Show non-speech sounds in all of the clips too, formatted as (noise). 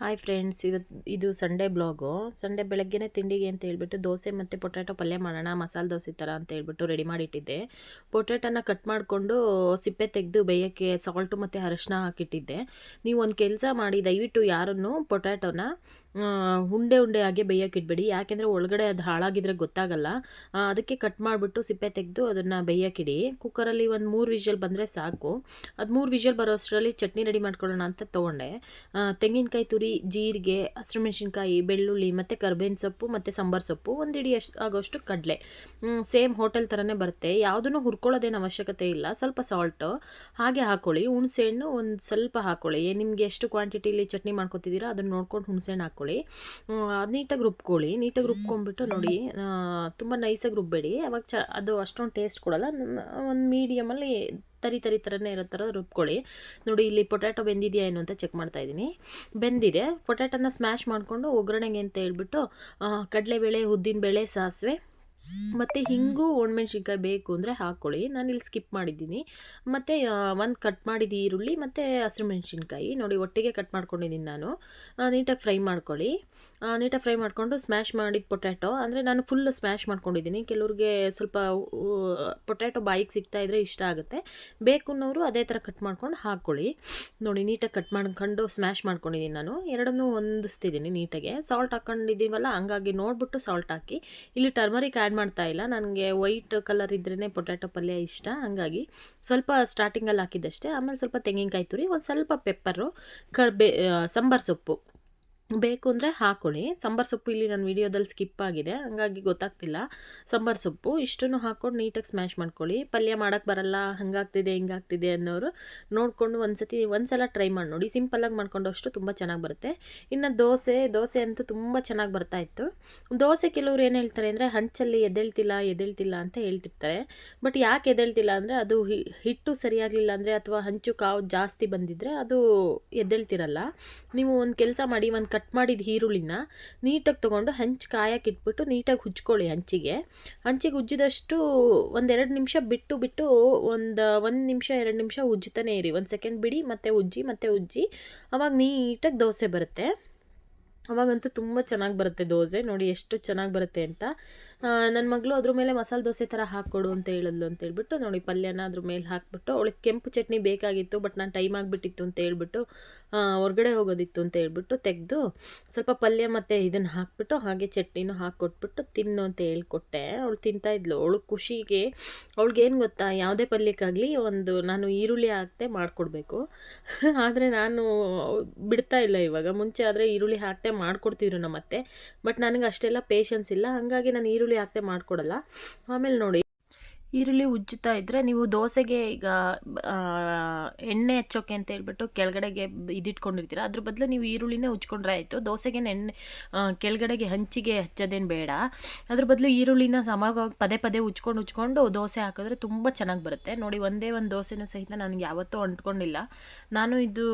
Hi friends ಇದು ಇದು Sunday blog Sunday ಬೆಳಗ್ಗೆನೇ ತಿಂಡಿಗೆ ಅಂತ ಹೇಳ್ಬಿಟ್ಟು ದೋಸೆ ಮತ್ತು ಪೊಟ್ಯಾಟೊ ಪಲ್ಯ ಮಾಡೋಣ, ಮಸಾಲೆ ದೋಸೆ ಥರ ಅಂತ ಹೇಳ್ಬಿಟ್ಟು ರೆಡಿ ಮಾಡಿಟ್ಟಿದ್ದೆ. ಪೊಟ್ಯಾಟೋನ ಕಟ್ ಮಾಡಿಕೊಂಡು ಸಿಪ್ಪೆ ತೆಗೆದು ಬೇಯೋಕ್ಕೆ ಸಾಲ್ಟು ಮತ್ತು ಅರಶಿನ ಹಾಕಿಟ್ಟಿದ್ದೆ. ನೀವು ಒಂದು ಕೆಲಸ ಮಾಡಿ, ದಯವಿಟ್ಟು ಯಾರನ್ನು ಪೊಟ್ಯಾಟೋನ ಉಂಡೆ ಉಂಡೆ ಆಗಿ ಬೇಯೋಕೆ ಇಡಬೇಡಿ. ಯಾಕೆಂದರೆ ಒಳಗಡೆ ಅದು ಹಾಳಾಗಿದ್ರೆ ಗೊತ್ತಾಗಲ್ಲ. ಅದಕ್ಕೆ ಕಟ್ ಮಾಡಿಬಿಟ್ಟು ಸಿಪ್ಪೆ ತೆಗೆದು ಅದನ್ನು ಬೇಯೋಕ್ಕಿಡಿ ಕುಕ್ಕರಲ್ಲಿ ಒಂದು ಮೂರು ವಿಷಲ್ ಬಂದರೆ ಸಾಕು. ಅದು ಮೂರು ವಿಷಲ್ ಬರೋ ಅಷ್ಟರಲ್ಲಿ ಚಟ್ನಿ ರೆಡಿ ಮಾಡ್ಕೊಳ್ಳೋಣ ಅಂತ ತೊಗೊಂಡೆ. ತೆಂಗಿನಕಾಯಿ, ತುರಿ, ಜೀರಿಗೆ ಹಸಿಮೆಣ್ಸಿನ್ಕಾಯಿ ಬೆಳ್ಳುಳ್ಳಿ ಮತ್ತು ಕರ್ಬೇವಿನ ಸೊಪ್ಪು ಮತ್ತು ಸಾಂಬಾರು ಸೊಪ್ಪು ಒಂದು ಇಡಿ ಅಷ್ಟು ಆಗೋಷ್ಟು ಕಡಲೆ. ಸೇಮ್ ಹೋಟೆಲ್ ಥರನೇ ಬರುತ್ತೆ. ಯಾವುದನ್ನು ಹುರ್ಕೊಳ್ಳೋದೇನು ಅವಶ್ಯಕತೆ ಇಲ್ಲ. ಸ್ವಲ್ಪ ಸಾಲ್ಟು ಹಾಗೆ ಹಾಕ್ಕೊಳ್ಳಿ ಹುಣಸೆಹಣ್ಣು ಒಂದು ಸ್ವಲ್ಪ ಹಾಕ್ಕೊಳ್ಳಿ ನಿಮಗೆ ಎಷ್ಟು ಕ್ವಾಂಟಿಟಿಲಿ ಚಟ್ನಿ ಮಾಡ್ಕೊತಿದ್ದೀರಾ ಅದನ್ನು ನೋಡ್ಕೊಂಡು ಹುಣಸೆಹಣ್ಣು ಹಾಕ್ಕೊಳ್ಳಿ ಅದು ನೀಟಾಗಿ ರುಬ್ಕೊಳ್ಳಿ. ನೀಟಾಗಿ ರುಬ್ಕೊಂಡ್ಬಿಟ್ಟು ನೋಡಿ ತುಂಬ ನೈಸಾಗಿ ರುಬ್ಬೇಡಿ. ಅವಾಗ ಚ, ಅದು ಅಷ್ಟೊಂದು ಟೇಸ್ಟ್ ಕೊಡಲ್ಲ. ಒಂದು ಮೀಡಿಯಮಲ್ಲಿ ತರಿ ತರಿ ಥರನೇ ಇರೋ ಥರ ರುಬ್ಕೊಳ್ಳಿ. ನೋಡಿ, ಇಲ್ಲಿ ಪೊಟ್ಯಾಟೊ ಬೆಂದಿದೆಯಾ ಏನು ಅಂತ ಚೆಕ್ ಮಾಡ್ತಾ ಇದ್ದೀನಿ. ಬೆಂದಿದೆ. ಪೊಟ್ಯಾಟೊನ ಸ್ಮ್ಯಾಶ್ ಮಾಡಿಕೊಂಡು ಒಗ್ಗರಣೆಗೆ ಅಂತ ಹೇಳ್ಬಿಟ್ಟು ಕಡಲೆಬೇಳೆ ಉದ್ದಿನ ಉದ್ದಿನಬೇಳೆ, ಸಾಸಿವೆ ಮತ್ತು ಹಿಂಗು ಒಣಮೆಣ್ಸಿನ್ಕಾಯಿ ಬೇಕು ಅಂದರೆ ಹಾಕ್ಕೊಳ್ಳಿ ನಾನು ಇಲ್ಲಿ ಸ್ಕಿಪ್ ಮಾಡಿದ್ದೀನಿ. ಮತ್ತು ಒಂದು ಕಟ್ ಮಾಡಿದ ಈರುಳ್ಳಿ, ಮತ್ತು ಹಸಿಮೆಣ್ಸಿನ್ಕಾಯಿ ನೋಡಿ, ಒಟ್ಟಿಗೆ ಕಟ್ ಮಾಡ್ಕೊಂಡಿದ್ದೀನಿ ನಾನು. ನೀಟಾಗಿ ಫ್ರೈ ಮಾಡ್ಕೊಳ್ಳಿ. ನೀಟಾಗಿ ಫ್ರೈ ಮಾಡಿಕೊಂಡು ಸ್ಮ್ಯಾಶ್ ಮಾಡಿದ ಪೊಟ್ಯಾಟೊ ಅಂದರೆ ನಾನು ಫುಲ್ ಸ್ಮ್ಯಾಶ್ ಮಾಡ್ಕೊಂಡಿದ್ದೀನಿ. ಕೆಲವ್ರಿಗೆ ಸ್ವಲ್ಪ ಪೊಟ್ಯಾಟೊ ಬಾಯಿಗೆ ಸಿಗ್ತಾ ಇದ್ದರೆ ಇಷ್ಟ ಆಗುತ್ತೆ. ಬೇಕು ಅನ್ನೋರು ಅದೇ ಥರ ಕಟ್ ಮಾಡ್ಕೊಂಡು ಹಾಕ್ಕೊಳ್ಳಿ ನೋಡಿ, ನೀಟಾಗಿ ಕಟ್ ಮಾಡ್ಕೊಂಡು ಸ್ಮ್ಯಾಶ್ ಮಾಡ್ಕೊಂಡಿದ್ದೀನಿ ನಾನು. ಎರಡನ್ನೂ ಹೊಂದಿಸ್ತಿದ್ದೀನಿ ನೀಟಾಗೆ. ಸಾಲ್ಟ್ ಹಾಕ್ಕೊಂಡಿದ್ದೀವಲ್ಲ ಹಂಗಾಗಿ ನೋಡಿಬಿಟ್ಟು ಸಾಲ್ಟ್ ಹಾಕಿ. ಇಲ್ಲಿ ಟರ್ಮರಿಕ್ ಮಾಡ್ತಾ ಇಲ್ಲ. ನನಗೆ ವೈಟ್ ಕಲರ್ ಇದ್ರೇ ಪೊಟ್ಯಾಟೊ ಪಲ್ಯ ಇಷ್ಟ. ಹಾಗಾಗಿ ಸ್ವಲ್ಪ ಸ್ಟಾರ್ಟಿಂಗಲ್ಲಿ ಹಾಕಿದ್ದಷ್ಟೇ. ಆಮೇಲೆ ಸ್ವಲ್ಪ ತೆಂಗಿನಕಾಯಿ ತುರಿ, ಒಂದು ಸ್ವಲ್ಪ ಪೆಪ್ಪರು ಕರ್ಬೇ ಸಾಂಬಾರು ಸೊಪ್ಪು. ಬೇಕು ಅಂದರೆ ಹಾಕೊಳ್ಳಿ. ಸಾಂಬಾರು ಸೊಪ್ಪು ಇಲ್ಲಿ ನನ್ನ ವೀಡಿಯೋದಲ್ಲಿ ಸ್ಕಿಪ್ ಆಗಿದೆ. ಹಂಗಾಗಿ ಗೊತ್ತಾಗ್ತಿಲ್ಲ. ಸಾಂಬಾರು ಸೊಪ್ಪು ಇಷ್ಟನ್ನು ಹಾಕ್ಕೊಂಡು ನೀಟಾಗಿ ಸ್ಮ್ಯಾಶ್ ಮಾಡ್ಕೊಳ್ಳಿ. ಪಲ್ಯ ಮಾಡೋಕ್ಕೆ ಬರಲ್ಲ, ಹಂಗಾಗ್ತಿದೆ, ಹಿಂಗಾಗ್ತಿದೆ ಅನ್ನೋರು ನೋಡಿಕೊಂಡು ಒಂದು ಸತಿ ಒಂದು ಟ್ರೈ ಮಾಡಿ ನೋಡಿ. ಸಿಂಪಲ್ಲಾಗಿ ಮಾಡ್ಕೊಂಡಷ್ಟು ತುಂಬ ಚೆನ್ನಾಗಿ ಬರುತ್ತೆ. ಇನ್ನು ದೋಸೆ ದೋಸೆ ಅಂತೂ ತುಂಬ ಚೆನ್ನಾಗಿ ಬರ್ತಾ ಇತ್ತು. ದೋಸೆ ಕೆಲವ್ರು ಏನು ಹೇಳ್ತಾರೆ ಅಂದರೆ, ಹಂಚಲ್ಲಿ ಎದ್ದೇಳ್ತಿಲ್ಲ ಎದ್ದೇಳ್ತಿಲ್ಲ ಅಂತ ಹೇಳ್ತಿರ್ತಾರೆ. ಬಟ್ ಯಾಕೆ ಎದ್ದೇಳ್ತಿಲ್ಲ ಅಂದರೆ, ಅದು ಹಿಟ್ಟು ಸರಿಯಾಗಲಿಲ್ಲ ಅಂದರೆ ಅಥವಾ ಹಂಚು, ಕಾವು ಜಾಸ್ತಿ ಬಂದಿದ್ದರೆ ಅದು ಎದ್ದೇಳ್ತಿರಲ್ಲ. ನೀವು ಒಂದು ಕೆಲಸ ಮಾಡಿ, ಒಂದು ಕಟ್ ಮಾಡಿದ ಈರುಳ್ಳಿನ ನೀಟಾಗಿ ತೊಗೊಂಡು ಹಂಚು ಕಾಯಕ್ಕೆ ಇಟ್ಬಿಟ್ಟು ನೀಟಾಗಿ ಹುಚ್ಕೊಳ್ಳಿ ಹಂಚಿಗೆ. ಹಂಚಿಗೆ ಉಜ್ಜಿದಷ್ಟು ಒಂದೆರಡು ನಿಮಿಷ ಬಿಟ್ಟು ಬಿಟ್ಟು ಒಂದು ಒಂದು ನಿಮಿಷ, ಎರಡು ನಿಮಿಷ ಉಜ್ಜುತ್ತಾನೆ ಇರಿ. ಒಂದು ಸೆಕೆಂಡ್ ಬಿಡಿ, ಮತ್ತೆ ಉಜ್ಜಿ ಮತ್ತೆ ಉಜ್ಜಿ ಅವಾಗ ನೀಟಾಗಿ ದೋಸೆ ಬರುತ್ತೆ. ಅವಾಗಂತೂ ತುಂಬ ಚೆನ್ನಾಗಿ ಬರುತ್ತೆ ದೋಸೆ. ನೋಡಿ ಎಷ್ಟು ಚೆನ್ನಾಗಿ ಬರುತ್ತೆ ಅಂತ. ನನ್ನ ಮಗಳು ಅದ್ರ ಮೇಲೆ ಮಸಾಲೆ ದೋಸೆ ಥರ ಹಾಕ್ಕೊಡು ಅಂತ ಹೇಳಿದ್ಲು ಅಂತ ಹೇಳ್ಬಿಟ್ಟು, ನೋಡಿ ಪಲ್ಯನ ಅದ್ರ ಮೇಲೆ ಹಾಕ್ಬಿಟ್ಟು, ಅವಳಿಗೆ ಕೆಂಪು ಚಟ್ನಿ ಬೇಕಾಗಿತ್ತು ಬಟ್ ನಾನು ಟೈಮ್ ಆಗಿಬಿಟ್ಟಿತ್ತು ಅಂತ ಹೇಳ್ಬಿಟ್ಟು ಹೊರಗಡೆ ಹೋಗೋದಿತ್ತು ಅಂತ ಹೇಳ್ಬಿಟ್ಟು ತೆಗೆದು ಸ್ವಲ್ಪ ಪಲ್ಯ ಮತ್ತು ಇದನ್ನು ಹಾಕ್ಬಿಟ್ಟು, ಹಾಗೆ ಚಟ್ನಿನೂ ಹಾಕ್ಕೊಟ್ಬಿಟ್ಟು ತಿನ್ನು ಅಂತ ಹೇಳ್ಕೊಟ್ಟೆ. ಅವಳು ತಿಂತಾಯಿದ್ಲು ಅವಳು ಖುಷಿಗೆ ಅವಳಿಗೇನು ಗೊತ್ತಾ, ಯಾವುದೇ ಪಲ್ಯಕ್ಕಾಗಲಿ ಒಂದು ನಾನು ಈರುಳ್ಳಿ ಹಾಕ್ತೆ ಮಾಡಿಕೊಡ್ಬೇಕು. (laughs) ಆದರೆ ನಾನು ಬಿಡ್ತಾ ಇಲ್ಲ ಇವಾಗ. ಮುಂಚೆ ಆದರೆ ಈರುಳ್ಳಿ ಹಾಕ್ತೆ ಮಾಡಿಕೊಡ್ತಿದ್ರು ನಮ್ಮ ಅತ್ತೆ ಬಟ್ ನನಗೆ ಅಷ್ಟೆಲ್ಲ ಪೇಷನ್ಸ್ ಇಲ್ಲ. ಹಾಗಾಗಿ ನಾನು ಈರುಳ್ಳಿ ಹಾಕ್ತೆ ಮಾಡಿಕೊಡಲ್ಲ? ಆಮೇಲೆ ನೋಡಿ. ಈರುಳ್ಳಿ ಉಜ್ಜುತ್ತಾ ಇದ್ದರೆ ನೀವು ದೋಸೆಗೆ ಈಗ ಎಣ್ಣೆ ಹಚ್ಚೋಕೆ ಅಂತ ಹೇಳ್ಬಿಟ್ಟು ಕೆಳಗಡೆಗೆ ಇದಿಟ್ಕೊಂಡಿರ್ತೀರ. ಅದ್ರ ಬದಲು ನೀವು ಈರುಳ್ಳಿನೇ ಉಜ್ಕೊಂಡ್ರೆ ಆಯಿತು. ದೋಸೆಗೆ ಎಣ್ಣೆ ಕೆಳಗಡೆಗೆ ಹಂಚಿಗೆ ಹಚ್ಚೋದೇನು ಬೇಡ. ಅದ್ರ ಬದಲು ಈರುಳ್ಳಿನ ಸಮವಾಗಿ ಪದೇ ಪದೇ ಉಜ್ಕೊಂಡು ಉಜ್ಕೊಂಡು ದೋಸೆ ಹಾಕಿದ್ರೆ ತುಂಬ ಚೆನ್ನಾಗಿ ಬರುತ್ತೆ. ನೋಡಿ, ಒಂದೇ ಒಂದು ದೋಸೆನೂ ಸಹಿತ ನನಗೆ ಯಾವತ್ತೂ ಅಂಟ್ಕೊಂಡಿಲ್ಲ. ನಾನು ಇದು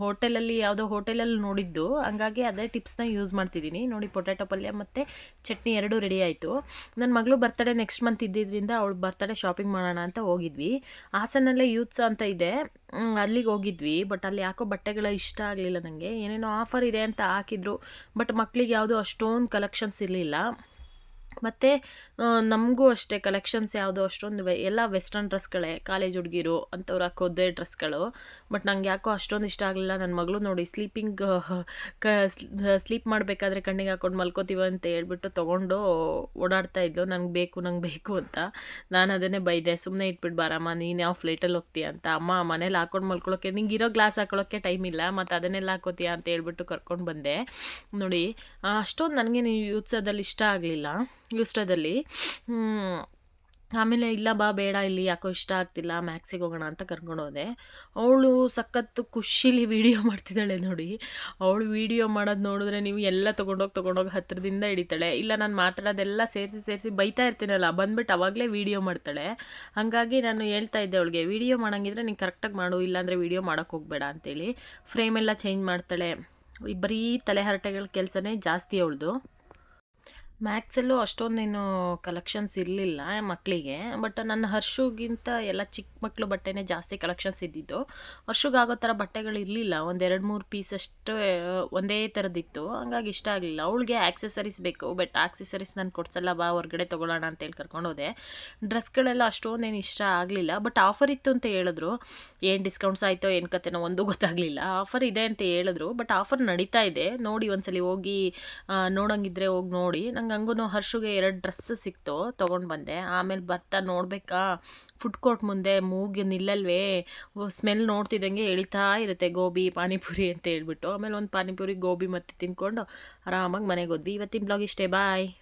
ಹೋಟೆಲಲ್ಲಿ, ಯಾವುದೋ ಹೋಟೆಲಲ್ಲಿ ನೋಡಿದ್ದು. ಹಂಗಾಗಿ ಅದೇ ಟಿಪ್ಸ್ನ ಯೂಸ್ ಮಾಡ್ತಿದ್ದೀನಿ. ನೋಡಿ, ಪೊಟ್ಯಾಟೊ ಪಲ್ಯ ಮತ್ತು ಚಟ್ನಿ ಎರಡೂ ರೆಡಿ ಆಯಿತು. ನನ್ನ ಮಗಳು ಬರ್ತಡೆ ನೆಕ್ಸ್ಟ್ ಮಂತ್ ಇದ್ದಿದ್ದರಿಂದ ಅವಳು ಬರ್ತಡೇ ಶಾಪಿಂಗ್ ಮಾಡೋಣ ಅಂತ ಹೋಗಿದ್ವಿ. ಹಾಸನಲ್ಲೇ ಯೂತ್ಸ್ ಅಂತ ಇದೆ. ಅಲ್ಲಿಗೆ ಹೋಗಿದ್ವಿ ಬಟ್ ಅಲ್ಲಿ ಯಾಕೋ ಬಟ್ಟೆಗಳು ಇಷ್ಟ ಆಗಲಿಲ್ಲ ನನಗೆ ಏನೇನೋ ಆಫರ್ ಇದೆ ಅಂತ ಹಾಕಿದ್ರು ಬಟ್ ಮಕ್ಕಳಿಗೆ ಯಾವುದೂ ಅಷ್ಟೊಂದು ಕಲೆಕ್ಷನ್ಸ್ ಇರಲಿಲ್ಲ. ಮತ್ತು ನಮಗೂ ಅಷ್ಟೇ ಕಲೆಕ್ಷನ್ಸ್ ಯಾವುದು ಅಷ್ಟೊಂದು ವೆ, ಎಲ್ಲ ವೆಸ್ಟರ್ನ್ ಡ್ರೆಸ್ಗಳೇ ಕಾಲೇಜ್ ಹುಡುಗಿರು ಅಂಥವ್ರು ಹಾಕೋದೇ ಡ್ರೆಸ್ಗಳು ಬಟ್ ನಂಗೆ ಯಾಕೋ ಅಷ್ಟೊಂದು ಇಷ್ಟ ಆಗಲಿಲ್ಲ. ನನ್ನ ಮಗಳು ನೋಡಿ ಸ್ಲೀಪಿಂಗ್ ಕ ಸ್ಲೀಪ್ ಮಾಡಬೇಕಾದ್ರೆ ಕಣ್ಣಿಗೆ ಹಾಕೊಂಡು ಮಲ್ಕೋತೀವ? ಅಂತ ಹೇಳ್ಬಿಟ್ಟು ತೊಗೊಂಡು ಓಡಾಡ್ತಾ ಇದ್ಲು. ನಂಗೆ ಬೇಕು ನಂಗೆ ಬೇಕು ಅಂತ. ನಾನು ಅದನ್ನೇ ಬೈದೆ. ಸುಮ್ಮನೆ ಇಟ್ಬಿಟ್ಟು ಬಾರಮ್ಮ, ನೀನು ಯಾವ ಫ್ಲೈಟಲ್ಲಿ ಹೋಗ್ತೀಯ ಅಂತ. ಅಮ್ಮ, ಮನೇಲಿ ಹಾಕೊಂಡು ಮಲ್ಕೊಳ್ಳೋಕ್ಕೆ ನಿಂಗೆ ಇರೋ ಗ್ಲಾಸ್ ಹಾಕೊಳ್ಳೋಕ್ಕೆ ಟೈಮ್ ಇಲ್ಲ. ಮತ್ತು ಅದನ್ನೆಲ್ಲ ಹಾಕೋತೀಯ? ಅಂತ ಹೇಳ್ಬಿಟ್ಟು ಕರ್ಕೊಂಡು ಬಂದೆ. ನೋಡಿ ಅಷ್ಟೊಂದು ನನಗೇನು ಯೂತ್ಸದಲ್ಲಿ ಇಷ್ಟ ಆಗಲಿಲ್ಲ. ಯೂಸ್ಟದಲ್ಲಿ ಆಮೇಲೆ ಇಲ್ಲ ಬಾ, ಬೇಡ, ಇಲ್ಲಿ ಯಾಕೋ ಇಷ್ಟ ಆಗ್ತಿಲ್ಲ, ಮ್ಯಾಕ್ಸಿಗೆ ಹೋಗೋಣ ಅಂತ ಕರ್ಕೊಂಡು ಹೋದೆ. ಅವಳು ಸಖತ್ತು ಖುಷಿಲಿ ವೀಡಿಯೋ ಮಾಡ್ತಿದ್ದಾಳೆ ನೋಡಿ. ಅವಳು ವೀಡಿಯೋ ಮಾಡೋದು ನೋಡಿದ್ರೆ ನೀವು ಎಲ್ಲ ತೊಗೊಂಡೋಗಿ ತೊಗೊಂಡೋಗಿ ಹತ್ತಿರದಿಂದ ಹಿಡಿತಾಳೆ. ಇಲ್ಲ, ನಾನು ಮಾತಾಡೋದೆಲ್ಲ ಸೇರಿಸಿ ಸೇರಿಸಿ ಬೈತಾ ಇರ್ತೀನಲ್ಲ, ಬಂದ್ಬಿಟ್ಟು ಅವಾಗಲೇ ವೀಡಿಯೋ ಮಾಡ್ತಾಳೆ. ಹಾಗಾಗಿ ನಾನು ಹೇಳ್ತಾ ಇದ್ದೆ ಅವಳಿಗೆ, ವೀಡಿಯೋ ಮಾಡೋಂಗಿದ್ರೆ ನೀನು ಕರೆಕ್ಟಾಗಿ ಮಾಡು, ಇಲ್ಲಾಂದರೆ ವೀಡಿಯೋ ಮಾಡೋಕ್ಕೆ ಹೋಗಬೇಡ ಅಂತೇಳಿ. ಫ್ರೇಮೆಲ್ಲ ಚೇಂಜ್ ಮಾಡ್ತಾಳೆ. ಬರೀ ತಲೆಹರಟೆಗಳ ಕೆಲಸನೇ ಜಾಸ್ತಿ ಅವಳದು. ಮ್ಯಾಕ್ಸಲ್ಲೂ ಅಷ್ಟೊಂದೇನು ಕಲೆಕ್ಷನ್ಸ್ ಇರಲಿಲ್ಲ ಮಕ್ಕಳಿಗೆ ಬಟ್ ನನ್ನ ಹರ್ಷುಗಿಂತ ಎಲ್ಲ ಚಿಕ್ಕ ಮಕ್ಕಳು ಬಟ್ಟೆನೇ ಜಾಸ್ತಿ ಕಲೆಕ್ಷನ್ಸ್ ಇದ್ದಿದ್ದು. ಹರ್ಷುಗಾಗೋ ಥರ ಬಟ್ಟೆಗಳು ಇರಲಿಲ್ಲ ಒಂದೆರಡು ಮೂರು ಪೀಸ್ ಅಷ್ಟು, ಒಂದೇ ಥರದ್ದಿತ್ತು. ಹಂಗಾಗಿ ಇಷ್ಟ ಆಗಲಿಲ್ಲ. ಅವಳಿಗೆ ಆಕ್ಸೆಸರೀಸ್ ಬೇಕು ಬಟ್ ಆಕ್ಸೆಸರೀಸ್ ನಾನು ಕೊಡ್ಸಲ್ಲ, ಬಾ ಹೊರ್ಗಡೆ ತೊಗೊಳ್ಳೋಣ ಅಂತೇಳಿ ಕರ್ಕೊಂಡೋದೆ ಡ್ರೆಸ್ಗಳೆಲ್ಲ ಅಷ್ಟೊಂದೇನು ಇಷ್ಟ ಆಗಲಿಲ್ಲ ಬಟ್ ಆಫರ್ ಇತ್ತು ಅಂತ ಹೇಳಿದ್ರು. ಏನು ಡಿಸ್ಕೌಂಟ್ಸ್ ಆಯಿತೋ, ಏನು ಕತೆನೋ ಒಂದು ಗೊತ್ತಾಗಲಿಲ್ಲ. ಆಫರ್ ಇದೆ ಅಂತ ಹೇಳಿದ್ರು ಬಟ್ ಆಫರ್ ನಡೀತಾ ಇದೆ. ನೋಡಿ ಒಂದ್ಸಲಿ ಹೋಗಿ ನೋಡಂಗಿದ್ರೆ ಹೋಗಿ ನೋಡಿ. ನಂಗೆ ಹಂಗೂ ಹರ್ಷುಗೆ ಎರಡು ಡ್ರೆಸ್ ಸಿಕ್ತು, ತೊಗೊಂಡು ಬಂದೆ. ಆಮೇಲೆ ಬರ್ತಾ ನೋಡಬೇಕಾ? ಫುಡ್ ಕೋರ್ಟ್ ಮುಂದೆ ಮೂಗಿ ನಿಲ್ಲಲ್ವೇ? ಸ್ಮೆಲ್ ನೋಡ್ತಿದ್ದಂಗೆ ಎಳಿತಾ ಇರುತ್ತೆ ಗೋಬಿ, ಪಾನಿಪುರಿ ಅಂತ ಹೇಳ್ಬಿಟ್ಟು. ಆಮೇಲೆ ಒಂದು ಪಾನಿಪುರಿ, ಗೋಬಿ ಮತ್ತೆ ತಿಂದ್ಕೊಂಡು ಆರಾಮಾಗಿ ಮನೆಗೆ ಹೋದ್ವಿ. ಇವತ್ತಿನ ಬ್ಲಾಗ್ ಇಷ್ಟೇ, ಬಾಯ್.